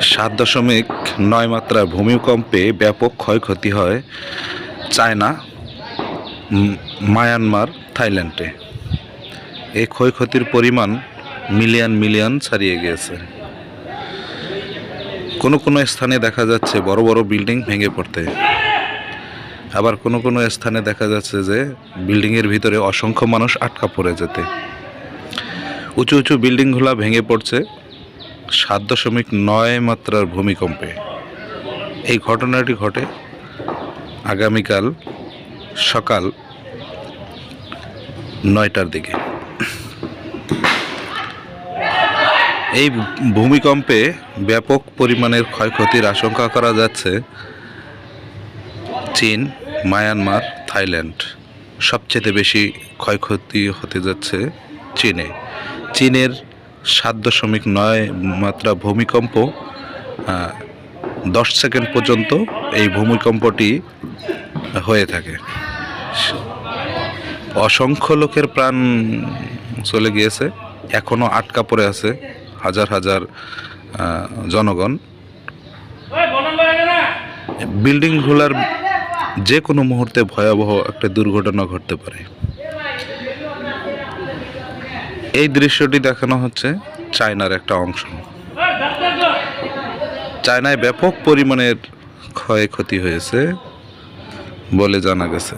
সাত দশমিক নয় মাত্রার ভূমিকম্পে ব্যাপক ক্ষয়ক্ষতি হয় চায়না মায়ানমার, থাইল্যান্ডে। এই ক্ষয়ক্ষতির পরিমাণ মিলিয়ন মিলিয়ন ছাড়িয়ে গিয়েছে। কোনো কোনো স্থানে দেখা যাচ্ছে বড় বড় বিল্ডিং ভেঙে পড়তে। আবার কোনো কোনো স্থানে দেখা যাচ্ছে যে বিল্ডিংয়ের ভিতরে অসংখ্য মানুষ আটকা পড়ে যেতে। উঁচু উঁচু বিল্ডিংগুলো ভেঙে পড়ছে। সাত দশমিক নয় মাত্রার ভূমিকম্পে এই ঘটনাটি ঘটে আগামীকাল সকাল নয়টার দিকে। এই ভূমিকম্পে ব্যাপক পরিমাণের ক্ষয়ক্ষতির আশঙ্কা করা যাচ্ছে চীন, মায়ানমার, থাইল্যান্ড। সবচেয়ে বেশি ক্ষয়ক্ষতি হতে যাচ্ছে চীনে। চীনের সাত দশমিক নয় মাত্রা ভূমিকম্প দশ সেকেন্ড পর্যন্ত এই ভূমিকম্পটি হয়ে থাকে। অসংখ্য লোকের প্রাণ চলে গিয়েছে এখনও আটকা পড়ে আছে হাজার হাজার জনগণ। বিল্ডিংগুলার যে কোনো মুহূর্তে ভয়াবহ একটা দুর্ঘটনা ঘটতে পারে। এই দৃশ্যটি দেখানো হচ্ছে চায়নার একটা অংশ। চায়নায় ব্যাপক পরিমাণের ক্ষয়ক্ষতি হয়েছে বলে জানা গেছে।